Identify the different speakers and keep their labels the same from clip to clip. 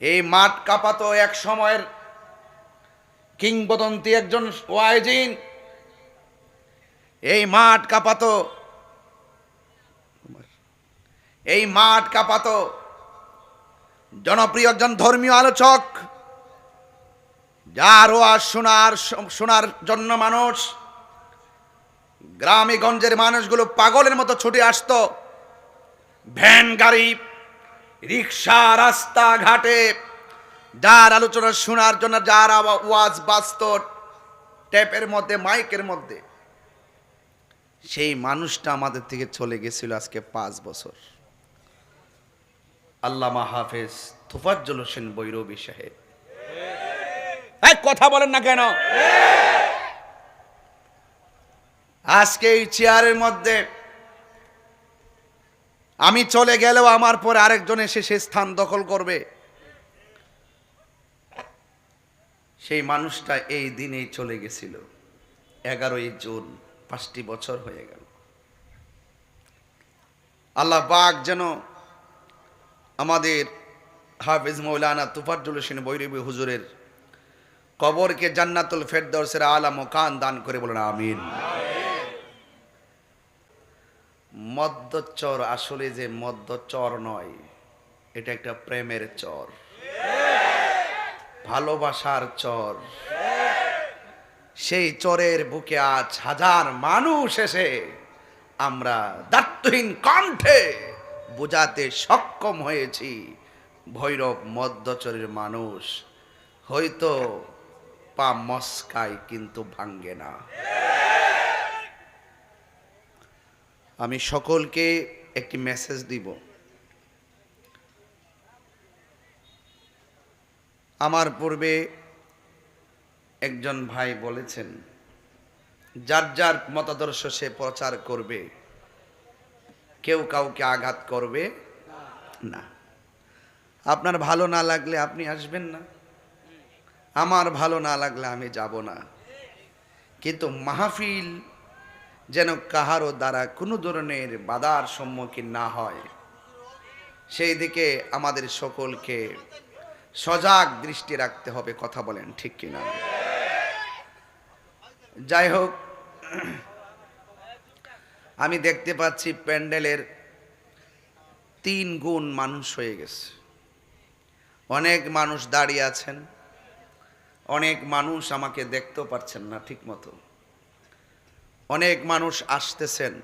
Speaker 1: এই মাঠ কাঁপাতো এক সময়ের কিংবদন্তি একজন ওয়াইজিন। এই মাঠ কাঁপাতো এই মাঠ কাঁপাতো জনপ্রিয় একজন ধর্মীয় আলোচক, যার ওয়াজ শোনার শোনার জন্য মানুষ গ্রামে গঞ্জের মানুষগুলো পাগলের মতো ছুটে আসতো। ভ্যান গাড়ি রিক্সা, রাস্তা, ঘাটে। যার আলোচনা শোনার জন্য যার ওয়াজ বাস্ত ট্যাপের মধ্যে, মাইকের মধ্যে। সেই মানুষটা আমাদের থেকে চলে গেছিল আজকে পাঁচ বছর। আল্লামা হাফেজ তুফাজ্জল হোসেন বৈরবী সাহেব। কথা বলেন না কেন? আজকে এই চেয়ারের মধ্যে আমি চলে গেলেও আমার পরে আরেকজন এসে সে স্থান দখল করবে। সেই মানুষটা এই দিনেই চলে গেছিল। এগারোই জুন, পাঁচটি বছর হয়ে গেল। আল্লাহ পাক যেন আমাদের হাফিজ মৌলানা তুফাজ্জুল হোসেন বৈরবী হুজুরের কবরকে জান্নাতুল ফেরদৌসের আলা মোকান দান করে বলেন, আমিন। মদ্যচর, আসলে যে মদ্যচর নয়, এটা একটা প্রেমের চর। ভালোবাসার চর। সেই চরের বুকে আজ হাজার মানুষ এসে আমরা দায়িত্বহীন কণ্ঠে বোঝাতে সক্ষম হয়েছি, ভৈরব মদ্যচরের মানুষ হয়তো পা মস্কায় কিন্তু ভাঙ্গে না। আমি সকলকে একটি মেসেজ দিব। আমার পূর্বে একজন ভাই বলেছেন, যার যার মতাদর্শ সে প্রচার করবে, কেউ কাউকে আঘাত করবে না। আপনার ভালো না লাগলে আপনি আসবেন না। আমার ভালো না লাগলে আমি যাব না। কিন্তু মাহফিল যেন কাহারও দ্বারা কোনো ধরনের বাধার সম্মুখীন না হয়। সেই দিকে আমাদের সকলকে সজাগ দৃষ্টি রাখতে হবে কথা বলেন ঠিক কিনা। যাই হোক, আমি দেখতে পাচ্ছি প্যান্ডেলের তিন গুণ মানুষ হয়ে গেছে। অনেক মানুষ দাঁড়িয়ে আছেন, অনেক মানুষ আমাকে দেখতেও পারছেন না ঠিক মতো অনেক মানুষ আসতেছেন।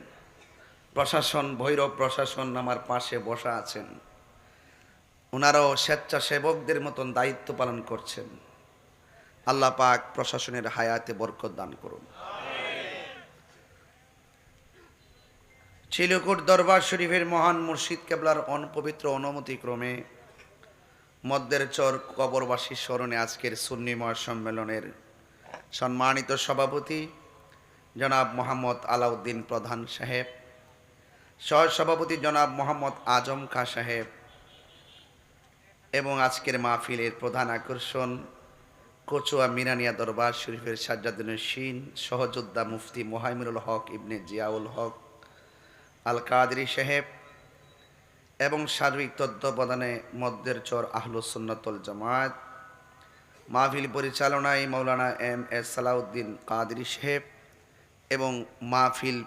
Speaker 1: প্রশাসন, ভৈরব প্রশাসন আমার পাশে বসা আছেন। ওনারাও স্বেচ্ছাসেবকদের মতন দায়িত্ব পালন করছেন। আল্লাহ পাক প্রশাসনের হায়াতে বরকত দান করুন। চিলকুট দরবার শরীফের মহান মুর্শিদ কেবলার অনপবিত্র অনুমতি ক্রমে চর কবরবাসীর স্মরণে আজকের সুন্নিময় সম্মেলনের সম্মানিত সভাপতি জনাব মোহাম্মদ আলাউদ্দিন প্রধান সাহেব সহ সভাপতি জনাব মোহাম্মদ আজম খা সাহেব এবং আজকের মাহফিলের প্রধান আকর্ষণ কচুয়া মিরানিয়া দরবার শরীফের সাজ্জাদুল শিন, সহযোদ্ধা মুফতি মোহাইমুল হক ইবনে জিয়াউল হক আল কাদরি সাহেব এবং সার্বিক তত্ত্বাবধানে মদ্দের চর আহলুসন্নতল জামায়াত, মাহফিল পরিচালনায় মৌলানা এম এস সালাউদ্দিন কাদরি সাহেব এবং মাহফিল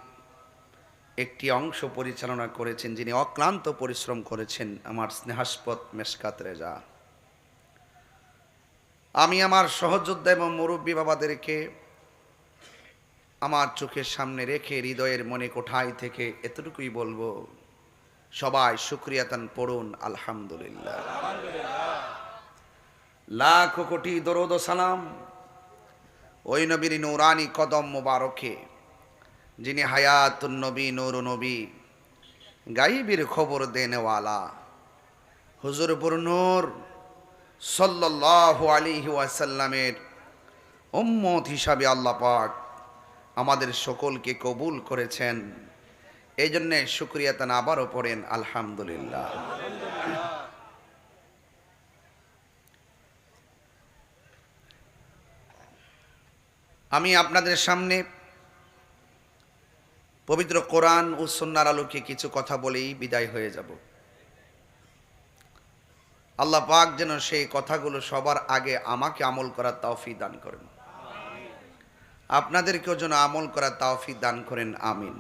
Speaker 1: একটি অংশ পরিচালনা করেছেন, যিনি অক্লান্ত পরিশ্রম করেছেন আমার স্নেহাস্পদ মেসকাত রেজা। আমি আমার সহযোদ্ধা এবং মুরব্বী বাবাদেরকে আমার চোখের সামনে রেখে হৃদয়ের মনে কোঠাই থেকে এতটুকুই বলব, সবাই শুক্রিয়াতান পড়ুন, আলহামদুলিল্লাহ। লাখ কোটি দরদ সালাম, ওই নবীর নৌরানি কদম মোবারকে। যিনি হায়াতুন নবী নৌর নবী, গাইবির খবর দেনেওয়ালা। হুজুরপুর নূর সাল্লাল্লাহু আলাইহি ওয়াসাল্লামের উম্মত হিসাবে আল্লাহ পাক আমাদের সকলকে কবুল করেছেন। এই জন্যে শুক্রিয়া তান আবারও পড়েন, আলহামদুলিল্লাহ। আমি আপনাদের সামনে পবিত্র কোরআন ও সন্ন্যার আলোকে কিছু কথা বলেই বিদায় হয়ে যাব। আল্লাহ পাক যেন সেই কথাগুলো সবার আগে আমাকে আমল করার তাওফি দান করেন। আপনাদেরকেও যেন আমল করার তাওফি দান করেন, আমিন।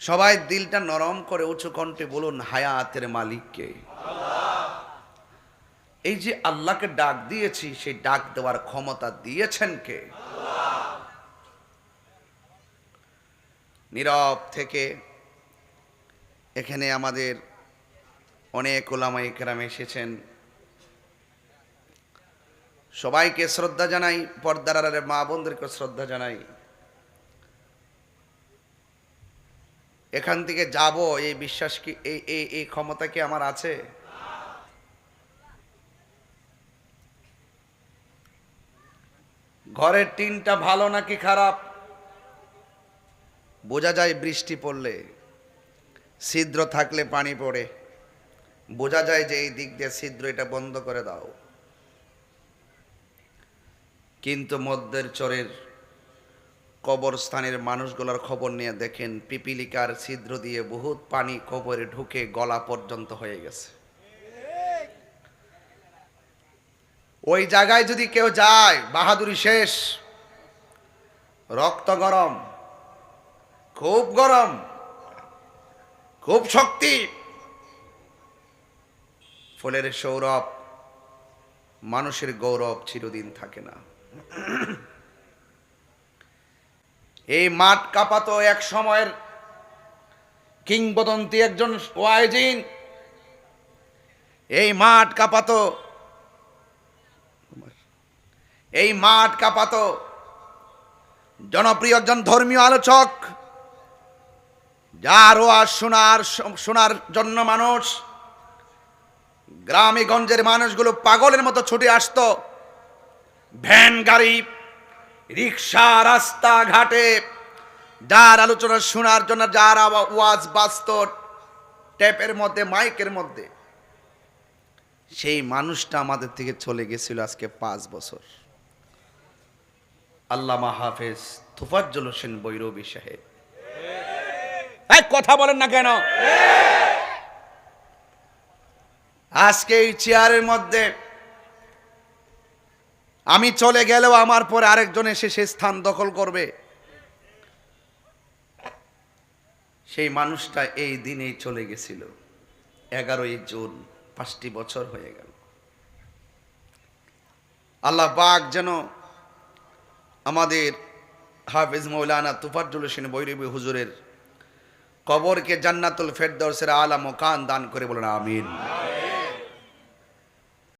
Speaker 1: সবাই দিলটা নরম করে উঁচু কণ্ঠে বলুন, হায়াতের মালিককে। এই যে আল্লাহকে ডাক দিয়েছি, সেই ডাক দেওয়ার ক্ষমতা দিয়েছেন কে? নীরব থেকে এখানে আমাদের অনেক ওলামাই কেরাম এসেছেন। সবাইকে শ্রদ্ধা জানাই, পর্দার আড়ালে মা বোনদেরকে শ্রদ্ধা জানাই। এখান থেকে যাব, এই বিশ্বাস কি এই এই ক্ষমতা কি আমার আছে? ঘরের টিনটা ভালো নাকি খারাপ? বোঝা যায় বৃষ্টি পড়লে, ছিদ্র থাকলে পানি পড়ে। বোঝা যায় যে এই দিক দিয়ে ছিদ্র, এটা বন্ধ করে দাও। কিন্তু মধ্যের চরের কবরস্থানের মানুষগুলোর খবর নিয়ে দেখেন, পিপিলিকার ছিদ্র দিয়ে বহুত পানি কবরে ঢুকে গলা পর্যন্ত হয়ে গেছে। ওই জায়গায় যদি কেউ যায়, বাহাদুরি শেষ, রক্ত গরম। খুব গরম, খুব শক্তি। ফুলের সৌরভ, মানুষের গৌরব চিরদিন থাকে না। এই মাঠ কাঁপাতো এক সময়ের কিংবদন্তি একজন ওয়াইজিন। এই মাঠ কাঁপাতো, এই মাঠ কাঁপাতো জনপ্রিয় একজন ধর্মীয় আলোচক যার ওয়াজ শোনার শোনার জন্য মানুষ গ্রামে গঞ্জের মানুষগুলো পাগলের মতো ছুটে আসতো। ভ্যান, গাড়ি, রিক্সা, রাস্তা, ঘাটে, যার আলোচনা শোনার জন্য যার ওয়াজ বাস্ত ট্যাপের মধ্যে, মাইকের মধ্যে। সেই মানুষটা আমাদের থেকে চলে গেছিল আজকে পাঁচ বছর। আল্লামা হাফেজ তুফাজ্জল হোসেন বৈরবী সাহেব। এই, কথা বলেন না কেন? আজকে এই চেয়ারের মধ্যে আমি চলে গেলেও আমার পরে আরেকজন এসে সে স্থান দখল করবে। সেই মানুষটা এই দিনেই চলে গেছিল। এগারোই জুন, পাঁচটি বছর হয়ে গেল। আল্লাহ পাক যেন আমাদের হাফিজ মৌলানা তুফাজ্জুল হোসেন বৈরবী হুজুরের কবরকে জান্নাতুল ফেরদৌসের আলা মোকান দান করে বলুন আমিন।